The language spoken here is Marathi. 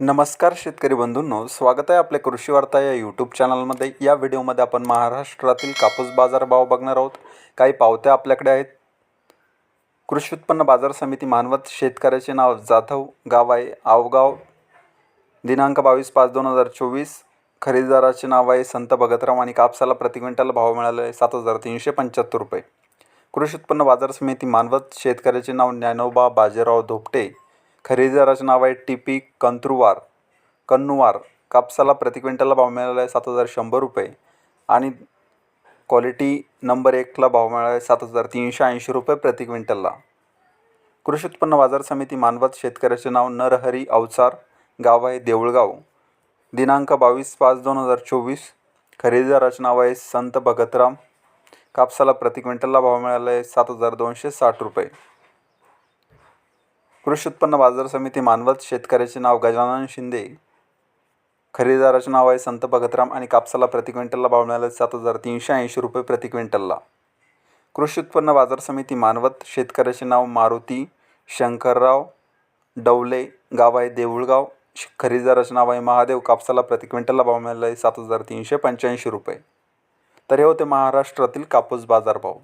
नमस्कार शेतकरी बंधूंनो स्वागत आहे आपल्या कृषी वार्ता या यूट्यूब चॅनलमध्ये या व्हिडिओमध्ये आपण महाराष्ट्रातील कापूस बाजारभाव बघणार आहोत. काही पावत्या आपल्याकडे आहेत. कृषी उत्पन्न बाजार समिती मानवत शेतकऱ्याचे नाव जाधव गाव आहे. आवगाव दिनांक बावीस पाच दोन हजार चोवीस. खरेदीदाराचे नाव आहे संत भगतराव आणि कापसाला प्रति क्विंटल भाव मिळाला आहे सात हजार तीनशे पंच्याहत्तर रुपये. कृषी उत्पन्न बाजार समिती मानवत शेतकऱ्याचे नाव ज्ञानोबा बाजीराव धोपटे. खरेदीदाराचे नाव आहे टी पी कंत्रुवार कन्नुवार कापसाला प्रति क्विंटलला भाव मिळाला आहे सात हजार शंभर रुपये आणि क्वालिटी नंबर एकला भाव मिळाला आहे सात हजार तीनशे ऐंशी रुपये प्रति क्विंटलला. कृषी उत्पन्न बाजार समिती मानवत शेतकऱ्याचे नाव नरहरी अवचार गाव आहे देऊळगाव. दिनांक बावीस पाच दोन हजार चोवीस खरेदीदाराचे नाव आहे संत भगतराम कापसाला प्रति क्विंटलला भाव मिळाला आहे सात हजार दोनशे साठ रुपये. कृषी उत्पन्न बाजार समिती मानवत शेतकऱ्याचे नाव गजानन शिंदे. खरेदीदाराचे नाव आहे संत भगतराम आणि कापसाला प्रति क्विंटलला भाव मिळाला आहे सात हजार तीनशे ऐंशी रुपये प्रति क्विंटलला. कृषी उत्पन्न बाजार समिती मानवत शेतकऱ्याचे नाव मारुती शंकरराव डवले गाव आहे देऊळगाव. श- खरेदीदाराचे नाव आहे महादेव कापसाला प्रति क्विंटलला भाव मिळाला आहे सात हजार तीनशे पंच्याऐंशी रुपये. तर हे होते महाराष्ट्रातील कापूस बाजारभाव.